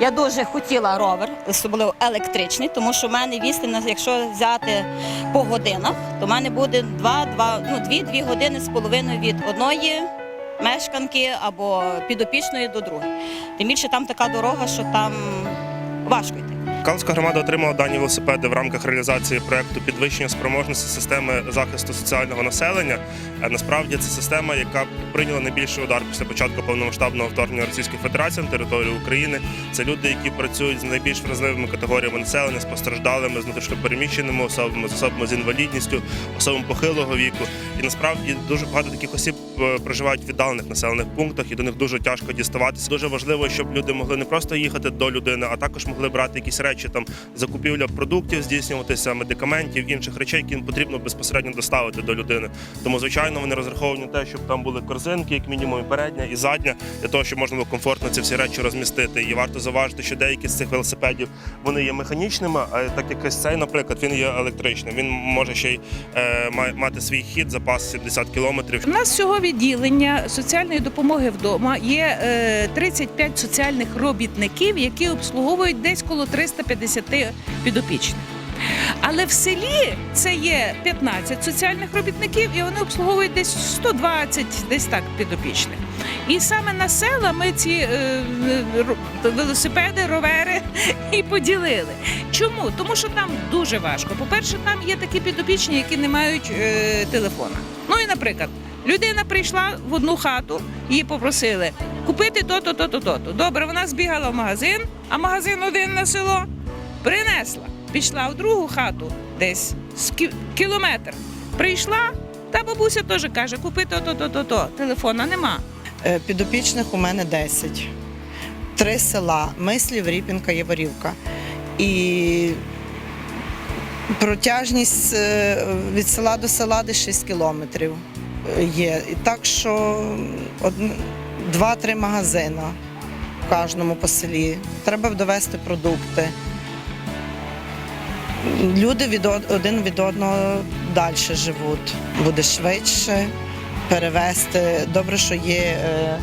Я дуже хотіла ровер, особливо електричний, тому що в мене вісти, якщо взяти по годинах, то в мене буде 2, 2, ну, 2-2 години з половиною від одної мешканки або підопічної до другої. Тим більше там така дорога, що там важко йти. Калузька громада отримала дані велосипеди в рамках реалізації проекту підвищення спроможності системи захисту соціального населення. Е, Насправді це система, яка прийняла найбільший удар після початку повномасштабного вторгнення Російської Федерації на територію України. Це люди, які працюють з найбільш вразливими категоріями населення, з постраждалими, з внутрішньопереміщеними особами, з особами з інвалідністю, особами похилого віку. І насправді дуже багато таких осіб е, проживають в віддалених населених пунктах, і до них дуже тяжко діставатися. Дуже важливо, щоб люди могли не просто їхати до людини, а також могли брати якісь речі, там закупівля продуктів, здійснюватися медикаментів, інших речей, які їм потрібно безпосередньо доставити до людини. Тому, звичайно, вони розраховані на те, щоб там були корзинки, як мінімум, і передня і задня, для того, щоб можна було комфортно ці всі речі розмістити. І варто зауважити, що деякі з цих велосипедів вони є механічними, а так як ось цей, наприклад, він є електричним. Він може ще й е, мати свій хід, запас 70 кілометрів. У нас всього відділення соціальної допомоги вдома є е, 35 соціальних робітників, які обслуговують десь коло 350 підопічних. Але в селі це є 15 соціальних робітників, і вони обслуговують десь 120, десь так підопічних. І саме на села ми ці е, е, велосипеди, ровери і поділили. Чому? Тому що там дуже важко. По-перше, там є такі підопічні, які не мають е, телефона. Ну і, наприклад, людина прийшла в одну хату, її попросили купити то-то, то-то, то-то. Добре, вона збігала в магазин, а магазин один на село принесла. Пішла в другу хату десь з кілометр. Прийшла, та бабуся теж каже, купи то-то, то-то, то. Телефона нема. Е, Підопічних у мене 10. Три села Мислів, Ріпінка, Яворівка. І протяжність е, від села до села десь 6 кілометрів е, є. Так що два-три магазини в кожному по селі. Треба довести продукти. Люди від один від одного далі живуть. Буде швидше перевезти. Добре, що є е,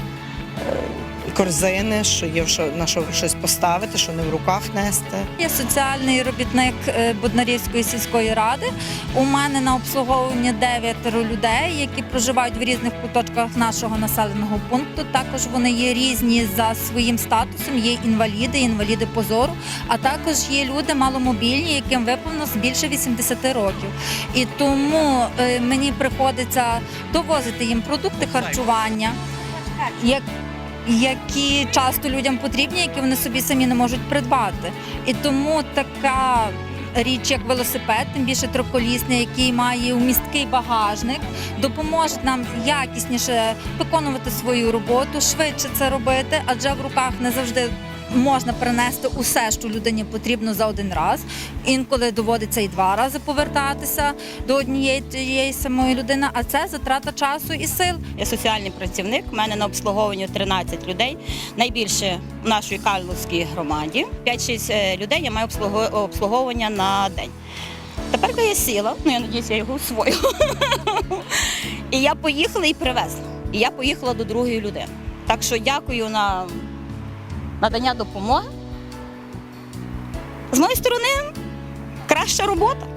корзини, що є що, на що щось поставити, що не в руках нести. Я соціальний робітник е, Буднарівської сільської ради. У мене на обслуговуванні дев'ятеро людей, які проживають в різних куточках нашого населеного пункту. Також вони є різні за своїм статусом. Є інваліди, інваліди по зору, а також є люди маломобільні, яким виповнено більше 80 років. І тому е, мені приходиться довозити їм продукти харчування. Як які часто людям потрібні, які вони собі самі не можуть придбати. І тому така річ, як велосипед, тим більше триколісний, який має умісткий багажник, допоможе нам якісніше виконувати свою роботу, швидше це робити, адже в руках не завжди. Можна перенести усе, що людині потрібно за один раз. Інколи доводиться і два рази повертатися до однієї тієї самої людини, а це затрата часу і сил. Я соціальний працівник. У мене на обслуговуванні 13 людей. Найбільше в нашій Карловській громаді. 5-6 е, людей я маю обслуговування на день. Тепер я сіла, ну я надіюся, я його усвою. і я поїхала і привезла. І я поїхала до другої людини. Так що дякую на надання допомоги. З моєї сторони, краща робота.